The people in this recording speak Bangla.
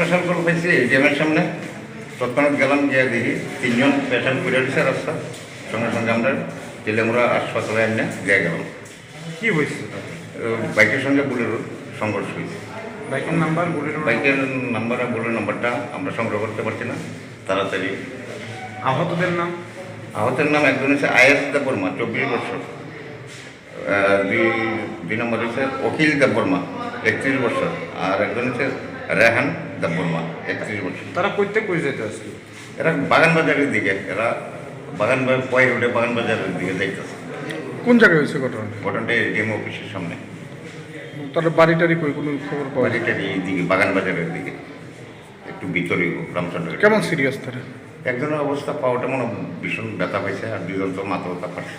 স্পেশাল কল পাইছি এটিএমের সামনে। তৎক্ষণাৎ গেলাম গিয়ে দেখি তিনজন পেশেন্ট করে দিচ্ছে রাস্তা সঙ্গে সঙ্গে আমরা তেলেমুরা হাসপাতালে এনে গিয়ে গেলাম। কি হয়েছে বাইকের সঙ্গে বুলের সংঘর্ষ হয়েছে বাইকের নাম্বার বুলেট বাইকের নাম্বার আর বুলের নাম্বারটা আমরা সংগ্রহ করতে পারছি না। তাড়াতাড়ি। আহতদের নাম? আহতের নাম একজন হচ্ছে আয়াস দেববর্মা চব্বিশ বছর। দুই দুই নম্বর হচ্ছে অখিল দেববর্মা একত্রিশ বছর। আর একজন হচ্ছে রেহান। দেববর্মা একত্রিশ বছর তারা কইতে কই যেতে আসলো এরা বাগান বাজারের দিকে এরা বাগান পয় রোডে বাগান বাজারের দিকে যাইতেছে। কোন জায়গায় হয়েছে ঘটনাটা? ঘটনাটা এডিএম অফিসের সামনে। তার বাড়ি টাড়ি কই কোনো খবর পাওয়া বাজারটার এই দিকে বাগান বাজারের দিকে। একটু ভিতরে রামচন্দ্র কেমন সিরিয়াস তারা? একজনের অবস্থা পাওয়াটা মনে ভীষণ ব্যথা পাইছে আর দুজন তো মাথা ব্যথা পাচ্ছে।